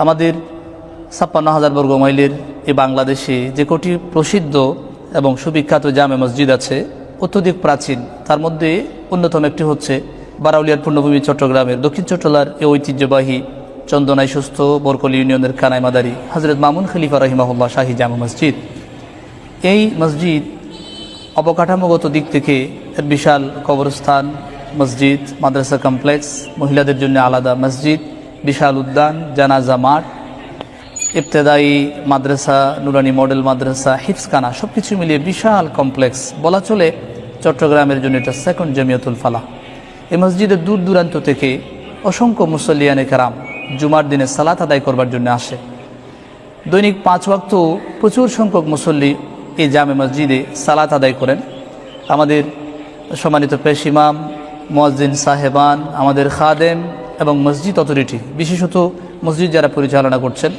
আমাদের ছাপ্পান্ন হাজার বর্গ মাইলের এই বাংলাদেশে যে কোটি প্রসিদ্ধ এবং সুবিখ্যাত জামে মসজিদ আছে, অত্যধিক প্রাচীন। তার মধ্যে অন্যতম একটি হচ্ছে বারাউলিয়ার পূর্ণভূমি চট্টগ্রামের দক্ষিণ চট্টলার এই ঐতিহ্যবাহী চন্দনাই সুস্থ বরকলি ইউনিয়নের কানাই মাদারি হজরত মামুন খলিফা রহিমাহুল্লাহ শাহী জামা মসজিদ। এই মসজিদ অবকাঠামোগত দিক থেকে এর বিশাল কবরস্থান, মসজিদ, মাদ্রাসা কমপ্লেক্স, মহিলাদের জন্য আলাদা মসজিদ বিশাল উদ্যান, জানাজা মাঠ, ইবতেদায়ী মাদ্রাসা, নুরানি মডেল মাদ্রাসা হিফসখানা সব কিছু মিলিয়ে বিশাল কমপ্লেক্স। বলা চলে চট্টগ্রামের জন্য এটা সেকেন্ড জমিয়তুল ফালা এই মসজিদের দূর দূরান্ত থেকে অসংখ্য মুসল্লিয়ানে কারাম জুমার দিনে সালাত আদায় করবার জন্য আসে। দৈনিক পাঁচ ওয়াক্ত প্রচুর সংখ্যক মুসল্লি এই জামে মসজিদে সালাত আদায় করেন। আমাদের সম্মানিত পেশ ইমাম সাহেবান, আমাদের খাদেম এবং মসজিদ অথরিটি বিশেষত মসজিদ যারা পরিচালনা করছেন